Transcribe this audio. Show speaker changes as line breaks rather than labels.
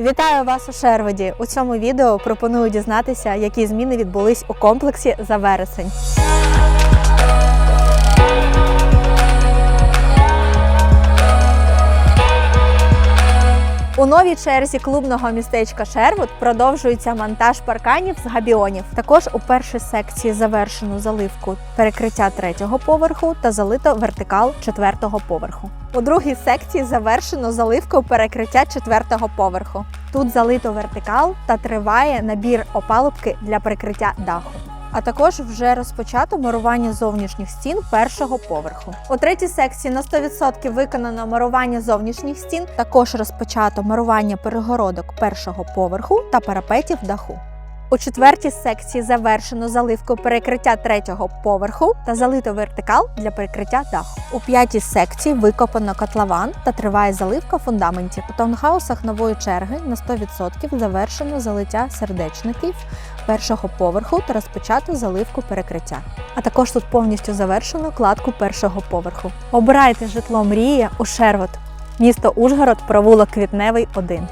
Вітаю вас у Шерводі. У цьому відео пропоную дізнатися, які зміни відбулись у комплексі за вересень. У новій черзі клубного містечка Шервуд продовжується монтаж парканів з габіонів. Також у першій секції завершено заливку перекриття третього поверху та залито вертикал четвертого поверху. У другій секції завершено заливку перекриття четвертого поверху. Тут залито вертикал та триває набір опалубки для прикриття даху. А також вже розпочато мурування зовнішніх стін першого поверху. У третій секції на 100% виконано мурування зовнішніх стін. Також розпочато мурування перегородок першого поверху та парапетів даху. У четвертій секції завершено заливку перекриття третього поверху та залито вертикал для перекриття даху. У п'ятій секції викопано котлован та триває заливка фундаментів. У таунхаусах нової черги на 100% завершено залиття сердечників першого поверху та розпочати заливку перекриття. А також тут повністю завершено кладку першого поверху. Обирайте житло мрії у Шервот, місто Ужгород, провулок Квітневий 1.